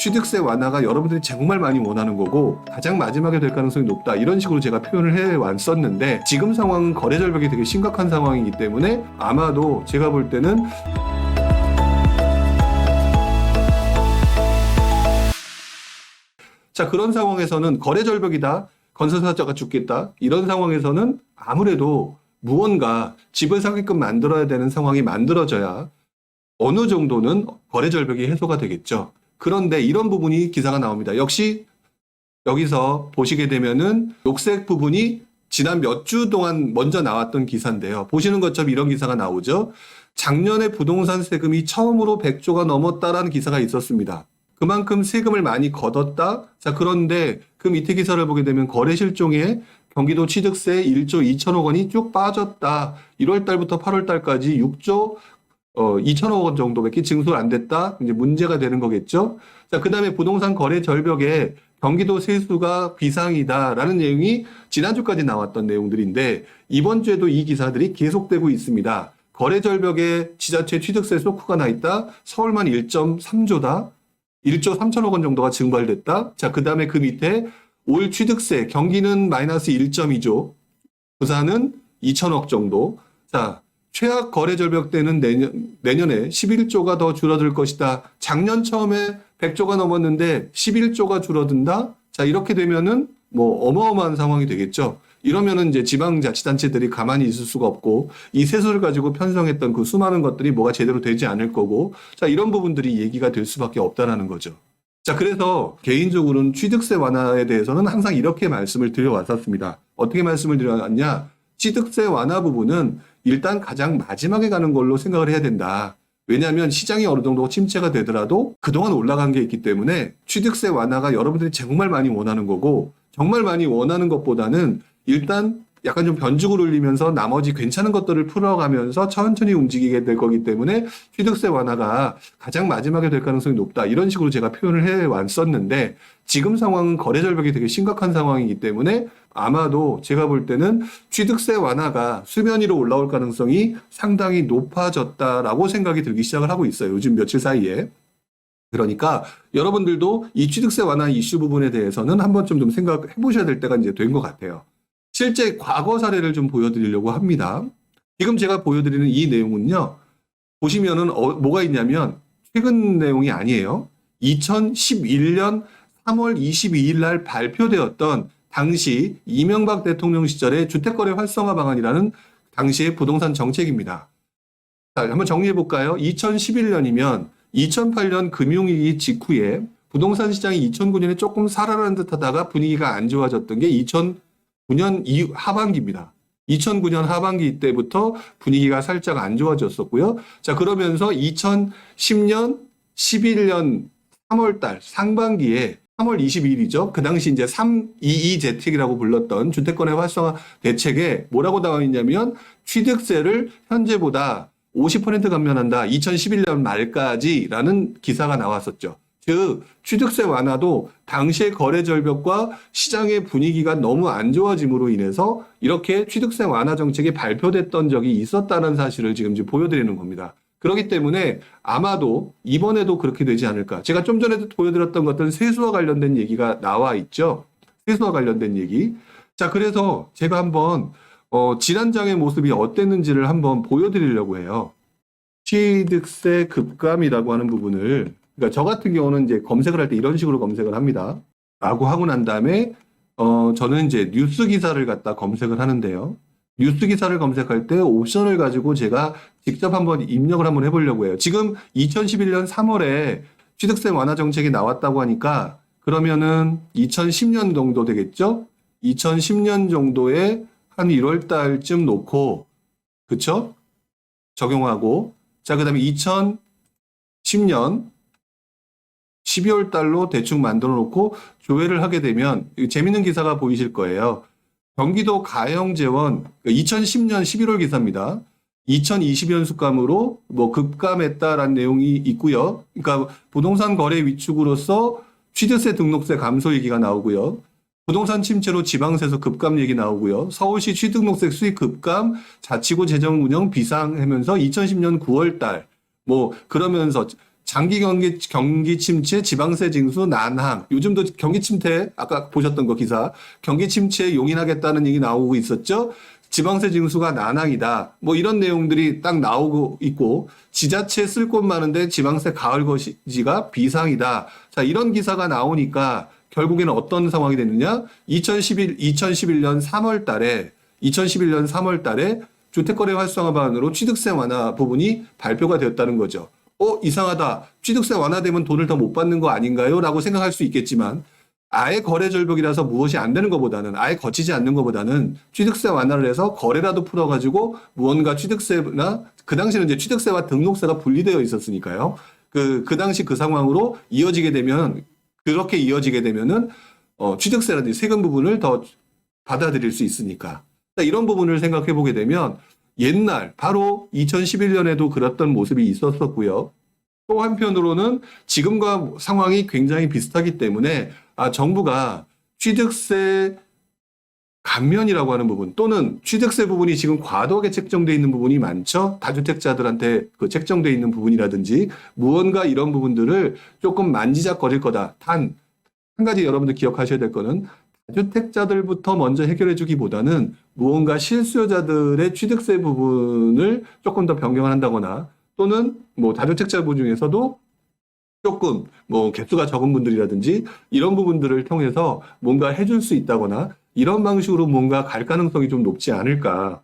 취득세 완화가 여러분들이 정말 많이 원하는 거고 가장 마지막에 될 가능성이 높다 이런 식으로 제가 표현을 해 왔었는데 지금 상황은 거래 절벽이 되게 심각한 상황이기 때문에 아마도 제가 볼 때는 자 그런 상황에서는 거래 절벽이다 건설사자가 죽겠다 이런 상황에서는 아무래도 무언가 집을 사게끔 만들어야 되는 상황이 만들어져야 어느 정도는 거래 절벽이 해소가 되겠죠. 그런데 이런 부분이 기사가 나옵니다. 역시 여기서 보시게 되면은 녹색 부분이 지난 몇 주 동안 먼저 나왔던 기사인데요. 보시는 것처럼 이런 기사가 나오죠. 작년에 부동산 세금이 처음으로 100조가 넘었다라는 기사가 있었습니다. 그만큼 세금을 많이 걷었다. 자, 그런데 그 밑에 기사를 보게 되면 거래 실종에 경기도 취득세 1조 2천억 원이 쭉 빠졌다. 1월 달부터 8월 달까지 6조 어, 2천억 원 정도밖에 증소 안 됐다. 이제 문제가 되는 거겠죠. 자, 그 다음에 부동산 거래 절벽에 경기도 세수가 비상이다라는 내용이 지난주까지 나왔던 내용들인데 이번 주에도 이 기사들이 계속되고 있습니다. 거래 절벽에 지자체 취득세 소크가 나 있다. 서울만 1.3조다. 1조 3천억 원 정도가 증발됐다. 자, 그 다음에 그 밑에 올 취득세 경기는 마이너스 1.2조, 부산은 2천억 정도. 자, 최악 거래 절벽 때는 내년, 내년에 11조가 더 줄어들 것이다. 작년 처음에 100조가 넘었는데 11조가 줄어든다? 자, 이렇게 되면은 뭐 어마어마한 상황이 되겠죠. 이러면은 이제 지방자치단체들이 가만히 있을 수가 없고 이 세수를 가지고 편성했던 그 수많은 것들이 뭐가 제대로 되지 않을 거고 자, 이런 부분들이 얘기가 될 수밖에 없다라는 거죠. 자, 그래서 개인적으로는 취득세 완화에 대해서는 항상 이렇게 말씀을 드려왔었습니다. 어떻게 말씀을 드려왔냐? 취득세 완화 부분은 일단 가장 마지막에 가는 걸로 생각을 해야 된다. 왜냐하면 시장이 어느 정도 침체가 되더라도 그동안 올라간 게 있기 때문에 취득세 완화가 여러분들이 정말 많이 원하는 거고 정말 많이 원하는 것보다는 일단 약간 좀 변죽을 올리면서 나머지 괜찮은 것들을 풀어가면서 천천히 움직이게 될 거기 때문에 취득세 완화가 가장 마지막에 될 가능성이 높다. 이런 식으로 제가 표현을 해 왔었는데 지금 상황은 거래 절벽이 되게 심각한 상황이기 때문에 아마도 제가 볼 때는 취득세 완화가 수면 위로 올라올 가능성이 상당히 높아졌다라고 생각이 들기 시작을 하고 있어요. 요즘 며칠 사이에. 그러니까 여러분들도 이 취득세 완화 이슈 부분에 대해서는 한번 좀, 좀 생각해 보셔야 될 때가 이제 된 것 같아요. 실제 과거 사례를 좀 보여드리려고 합니다. 지금 제가 보여드리는 이 내용은요. 보시면은 어, 뭐가 있냐면 최근 내용이 아니에요. 2011년 3월 22일 날 발표되었던 당시 이명박 대통령 시절의 주택거래 활성화 방안이라는 당시의 부동산 정책입니다. 자, 한번 정리해 볼까요? 2011년이면 2008년 금융위기 직후에 부동산 시장이 2009년에 조금 살아나는 듯 하다가 분위기가 안 좋아졌던 게 2009년 이후 하반기입니다. 2009년 하반기 때부터 분위기가 살짝 안 좋아졌었고요. 자, 그러면서 2010년, 11년 3월 달 상반기에 3월 22일이죠. 그 당시 이제 322 재택이라고 불렀던 주택권의 활성화 대책에 뭐라고 나와 있냐면 취득세를 현재보다 50% 감면한다. 2011년 말까지라는 기사가 나왔었죠. 즉 취득세 완화도 당시의 거래 절벽과 시장의 분위기가 너무 안 좋아짐으로 인해서 이렇게 취득세 완화 정책이 발표됐던 적이 있었다는 사실을 지금 이제 보여드리는 겁니다. 그렇기 때문에 아마도 이번에도 그렇게 되지 않을까. 제가 좀 전에도 보여드렸던 것들은 세수와 관련된 얘기가 나와 있죠. 세수와 관련된 얘기. 자, 그래서 제가 한번 어, 지난장의 모습이 어땠는지를 한번 보여드리려고 해요. 취득세 급감이라고 하는 부분을 그러니까 저 같은 경우는 이제 검색을 할 때 이런 식으로 검색을 합니다. 라고 하고 난 다음에 어 저는 이제 뉴스 기사를 갖다 검색을 하는데요. 뉴스 기사를 검색할 때 옵션을 가지고 제가 직접 한번 입력을 한번 해보려고 해요. 지금 2011년 3월에 취득세 완화 정책이 나왔다고 하니까 그러면은 2010년 정도 되겠죠? 2010년 정도에 한 1월 달쯤 놓고 그쵸? 적용하고 자 그다음에 2010년 12월 달로 대충 만들어 놓고 조회를 하게 되면 이 재밌는 기사가 보이실 거예요. 경기도 가형재원 2010년 11월 기사입니다. 2020년 수감으로 뭐 급감했다라는 내용이 있고요. 그러니까 부동산 거래 위축으로서 취득세 등록세 감소 얘기가 나오고요. 부동산 침체로 지방세서 급감 얘기 나오고요. 서울시 취등록세 수익 급감, 자치구 재정 운영 비상하면서 2010년 9월 달, 뭐, 그러면서 장기 경기, 경기 침체, 지방세 징수, 난항. 요즘도 경기 침체, 아까 보셨던 거 기사. 경기 침체에 용인하겠다는 얘기 나오고 있었죠? 지방세 징수가 난항이다. 뭐 이런 내용들이 딱 나오고 있고, 지자체 쓸 곳 많은데 지방세 가을 거시지가 비상이다. 자, 이런 기사가 나오니까 결국에는 어떤 상황이 됐느냐? 2011, 2011년 3월 달에, 2011년 3월 달에 주택거래 활성화반으로 취득세 완화 부분이 발표가 되었다는 거죠. 어, 이상하다. 취득세 완화되면 돈을 더 못 받는 거 아닌가요? 라고 생각할 수 있겠지만, 아예 거래 절벽이라서 무엇이 안 되는 것보다는, 아예 거치지 않는 것보다는 취득세 완화를 해서 거래라도 풀어가지고 무언가 취득세나, 그 당시는 이제 취득세와 등록세가 분리되어 있었으니까요. 그, 그 당시 그 상황으로 이어지게 되면, 그렇게 이어지게 되면은, 어, 취득세라든지 세금 부분을 더 받아들일 수 있으니까. 자, 이런 부분을 생각해 보게 되면, 옛날 바로 2011년에도 그랬던 모습이 있었었고요. 또 한편으로는 지금과 상황이 굉장히 비슷하기 때문에 아 정부가 취득세 감면이라고 하는 부분 또는 취득세 부분이 지금 과도하게 책정돼 있는 부분이 많죠. 다주택자들한테 그 책정돼 있는 부분이라든지 무언가 이런 부분들을 조금 만지작거릴 거다. 단 한 가지 여러분들 기억하셔야 될 거는 다 주택자들부터 먼저 해결해 주기보다는 무언가 실수요자들의 취득세 부분을 조금 더 변경을 한다거나 또는 뭐 다주택자분 중에서도 조금 뭐 개수가 적은 분들이라든지 이런 부분들을 통해서 뭔가 해줄 수 있다거나 이런 방식으로 뭔가 갈 가능성이 좀 높지 않을까.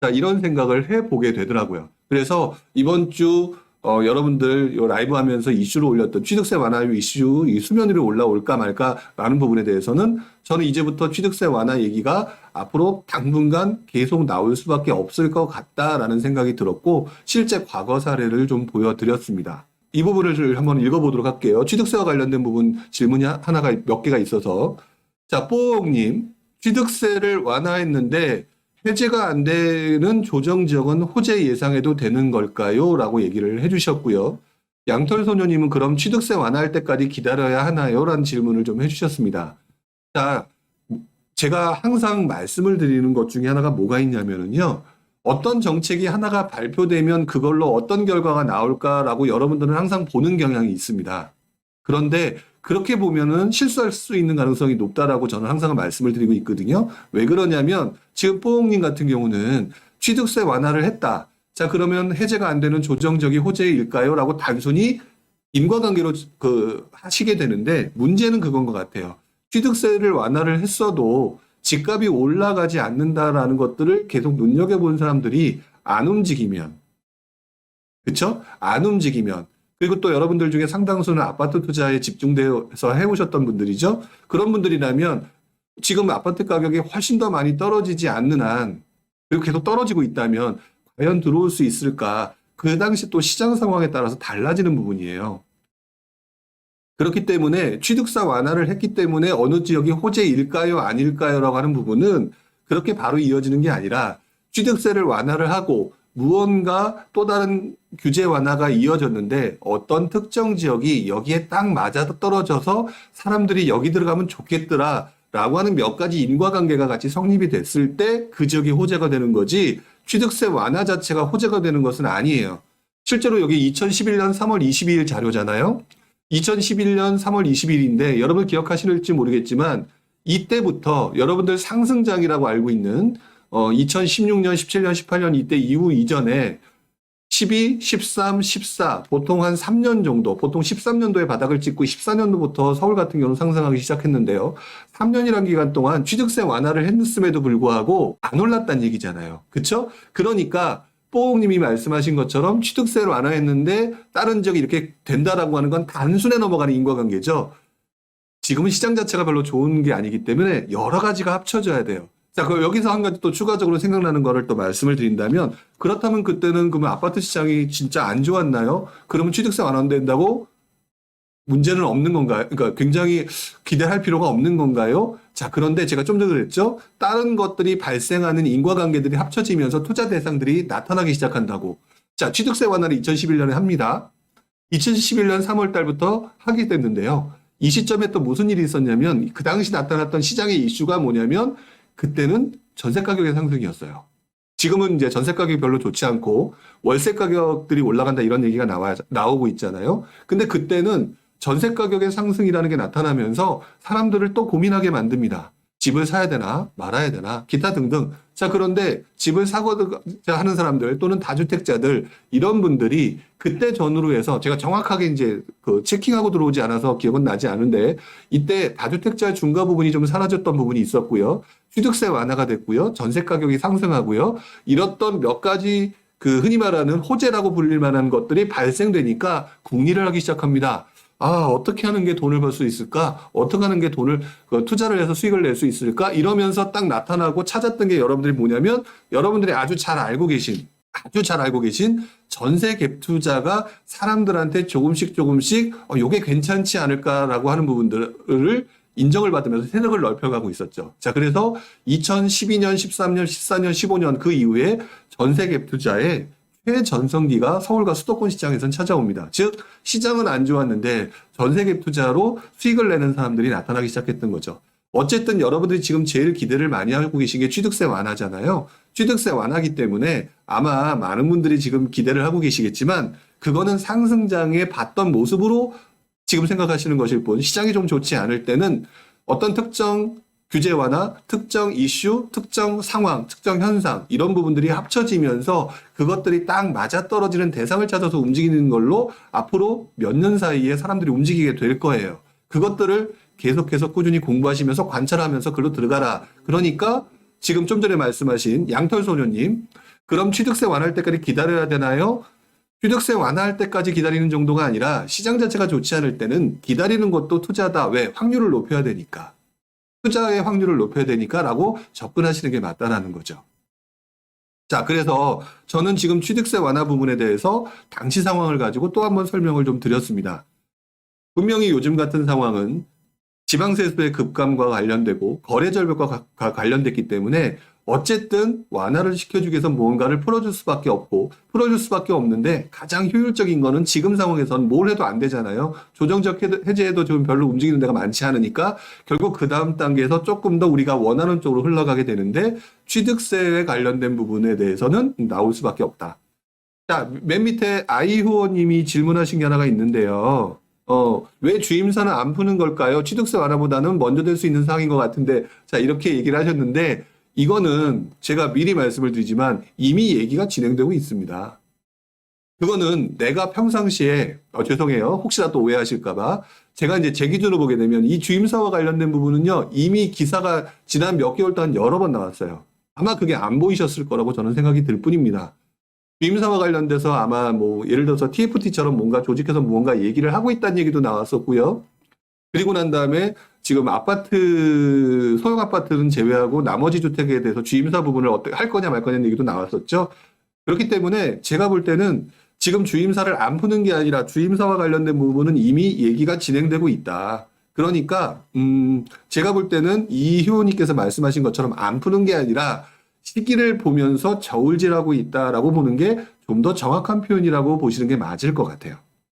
자, 이런 생각을 해보게 되더라고요. 그래서 이번 주 어, 여러분들 요 라이브 하면서 이슈로 올렸던 취득세 완화 이슈 이 수면 위로 올라올까 말까라는 부분에 대해서는 저는 이제부터 취득세 완화 얘기가 앞으로 당분간 계속 나올 수밖에 없을 것 같다라는 생각이 들었고 실제 과거 사례를 좀 보여드렸습니다. 이 부분을 한번 읽어보도록 할게요. 취득세와 관련된 부분 질문이 하- 하나가 몇 개가 있어서 자 뽀옥님 취득세를 완화했는데 해제가 안 되는 조정 지역은 호재 예상해도 되는 걸까요? 라고 얘기를 해주셨고요. 양털 소녀님은 그럼 취득세 완화할 때까지 기다려야 하나요? 라는 질문을 좀 해주셨습니다. 자, 제가 항상 말씀을 드리는 것 중에 하나가 뭐가 있냐면은요. 어떤 정책이 하나가 발표되면 그걸로 어떤 결과가 나올까라고 여러분들은 항상 보는 경향이 있습니다. 그런데 그렇게 보면은 실수할 수 있는 가능성이 높다라고 저는 항상 말씀을 드리고 있거든요. 왜 그러냐면 지금 뽀옹님 같은 경우는 취득세 완화를 했다. 자, 그러면 해제가 안 되는 조정적이 호재일까요? 라고 단순히 인과관계로 그 하시게 되는데 문제는 그건 것 같아요. 취득세를 완화를 했어도 집값이 올라가지 않는다라는 것들을 계속 눈여겨본 사람들이 안 움직이면 그쵸? 안 움직이면 그리고 또 여러분들 중에 상당수는 아파트 투자에 집중되어서 해오셨던 분들이죠. 그런 분들이라면 지금 아파트 가격이 훨씬 더 많이 떨어지지 않는 한 그리고 계속 떨어지고 있다면 과연 들어올 수 있을까? 그 당시 또 시장 상황에 따라서 달라지는 부분이에요. 그렇기 때문에 취득세 완화를 했기 때문에 어느 지역이 호재일까요, 아닐까요라고 하는 부분은 그렇게 바로 이어지는 게 아니라 취득세를 완화를 하고 무언가 또 다른 규제 완화가 이어졌는데 어떤 특정 지역이 여기에 딱 맞아 떨어져서 사람들이 여기 들어가면 좋겠더라 라고 하는 몇 가지 인과관계가 같이 성립이 됐을 때 그 지역이 호재가 되는 거지 취득세 완화 자체가 호재가 되는 것은 아니에요. 실제로 여기 2011년 3월 22일 자료잖아요. 2011년 3월 20일인데 여러분 기억하실지 모르겠지만 이때부터 여러분들 상승장이라고 알고 있는 어 2016년, 17년, 18년 이때 이후 이전에 12, 13, 14 보통 한 3년 정도 보통 13년도에 바닥을 찍고 14년도부터 서울 같은 경우는 상승하기 시작했는데요. 3년이란 기간 동안 취득세 완화를 했음에도 불구하고 안 올랐다는 얘기잖아요. 그렇죠? 그러니까 뽀옹님이 말씀하신 것처럼 취득세를 완화했는데 다른 지역이 이렇게 된다라고 하는 건 단순에 넘어가는 인과관계죠. 지금은 시장 자체가 별로 좋은 게 아니기 때문에 여러 가지가 합쳐져야 돼요. 자, 그 여기서 한 가지 또 추가적으로 생각나는 거를 또 말씀을 드린다면 그렇다면 그때는 그러면 아파트 시장이 진짜 안 좋았나요? 그러면 취득세 완화된다고 문제는 없는 건가요? 그러니까 굉장히 기대할 필요가 없는 건가요? 자, 그런데 제가 좀 전에 그랬죠? 다른 것들이 발생하는 인과관계들이 합쳐지면서 투자 대상들이 나타나기 시작한다고. 자, 취득세 완화를 2011년에 합니다. 2011년 3월 달부터 하게 됐는데요. 이 시점에 또 무슨 일이 있었냐면 그 당시 나타났던 시장의 이슈가 뭐냐면 그때는 전세 가격의 상승이었어요. 지금은 이제 전세 가격이 별로 좋지 않고 월세 가격들이 올라간다 이런 얘기가 나와 나오고 있잖아요. 근데 그때는 전세 가격의 상승이라는 게 나타나면서 사람들을 또 고민하게 만듭니다. 집을 사야 되나 말아야 되나 기타 등등. 자 그런데 집을 사고자 하는 사람들 또는 다주택자들 이런 분들이 그때 전후로 해서 제가 정확하게 이제 그 체킹하고 들어오지 않아서 기억은 나지 않은데 이때 다주택자 중과 부분이 좀 사라졌던 부분이 있었고요. 취득세 완화가 됐고요. 전세 가격이 상승하고요. 이렇던 몇 가지 그 흔히 말하는 호재라고 불릴 만한 것들이 발생되니까 궁리를 하기 시작합니다. 아, 어떻게 하는 게 돈을 벌 수 있을까? 어떻게 하는 게 돈을 그 투자를 해서 수익을 낼 수 있을까? 이러면서 딱 나타나고 찾았던 게 여러분들이 뭐냐면 여러분들이 아주 잘 알고 계신 아주 잘 알고 계신 전세 갭 투자가 사람들한테 조금씩 조금씩 어, 요게 괜찮지 않을까라고 하는 부분들을 인정을 받으면서 세력을 넓혀가고 있었죠. 자, 그래서 2012년, 13년, 14년, 15년 그 이후에 전세 갭 투자에 최전성기가 서울과 수도권 시장에선 찾아옵니다. 즉, 시장은 안 좋았는데 전세 갭 투자로 수익을 내는 사람들이 나타나기 시작했던 거죠. 어쨌든 여러분들이 지금 제일 기대를 많이 하고 계신 게 취득세 완화잖아요. 취득세 완화기 때문에 아마 많은 분들이 지금 기대를 하고 계시겠지만 그거는 상승장에 봤던 모습으로 지금 생각하시는 것일 뿐 시장이 좀 좋지 않을 때는 어떤 특정 규제 완화, 특정 이슈, 특정 상황, 특정 현상 이런 부분들이 합쳐지면서 그것들이 딱 맞아떨어지는 대상을 찾아서 움직이는 걸로 앞으로 몇 년 사이에 사람들이 움직이게 될 거예요. 그것들을 계속해서 꾸준히 공부하시면서 관찰하면서 글로 들어가라. 그러니까 지금 좀 전에 말씀하신 양털 소녀님, 그럼 취득세 완화할 때까지 기다려야 되나요? 취득세 완화할 때까지 기다리는 정도가 아니라 시장 자체가 좋지 않을 때는 기다리는 것도 투자다. 왜? 확률을 높여야 되니까. 투자의 확률을 높여야 되니까라고 접근하시는 게 맞다라는 거죠. 자, 그래서 저는 지금 취득세 완화 부분에 대해서 당시 상황을 가지고 또 한 번 설명을 좀 드렸습니다. 분명히 요즘 같은 상황은 지방세수의 급감과 관련되고 거래 절벽과 관련됐기 때문에 어쨌든 완화를 시켜주기 위해서 뭔가를 풀어줄 수밖에 없고 풀어줄 수밖에 없는데 가장 효율적인 거는 지금 상황에선 뭘 해도 안 되잖아요. 조정적 해제해도 지금 별로 움직이는 데가 많지 않으니까 결국 그 다음 단계에서 조금 더 우리가 원하는 쪽으로 흘러가게 되는데 취득세에 관련된 부분에 대해서는 나올 수밖에 없다. 자, 맨 밑에 아이후원님이 질문하신 게 하나가 있는데요. 어, 왜 주임사는 안 푸는 걸까요? 취득세 완화보다는 먼저 될 수 있는 상황인 것 같은데, 자, 이렇게 얘기를 하셨는데, 이거는 제가 미리 말씀을 드리지만 이미 얘기가 진행되고 있습니다. 그거는 내가 평상시에, 어, 죄송해요. 혹시라도 오해하실까봐. 제가 이제 제 기준으로 보게 되면 이 주임사와 관련된 부분은요, 이미 기사가 지난 몇 개월 동안 여러 번 나왔어요. 아마 그게 안 보이셨을 거라고 저는 생각이 들 뿐입니다. 주임사와 관련돼서 아마 뭐 예를 들어서 TFT처럼 뭔가 조직해서 무언가 얘기를 하고 있다는 얘기도 나왔었고요. 그리고 난 다음에 지금 아파트 소형 아파트는 제외하고 나머지 주택에 대해서 주임사 부분을 어떻게 할 거냐 말 거냐는 얘기도 나왔었죠. 그렇기 때문에 제가 볼 때는 지금 주임사를 안 푸는 게 아니라 주임사와 관련된 부분은 이미 얘기가 진행되고 있다. 그러니까 음 제가 볼 때는 이 효원님께서 말씀하신 것처럼 안 푸는 게 아니라 시기를 보면서 저울질하고 있다라고 보는 게 좀 더 정확한 표현이라고 보시는 게 맞을 것 같아요.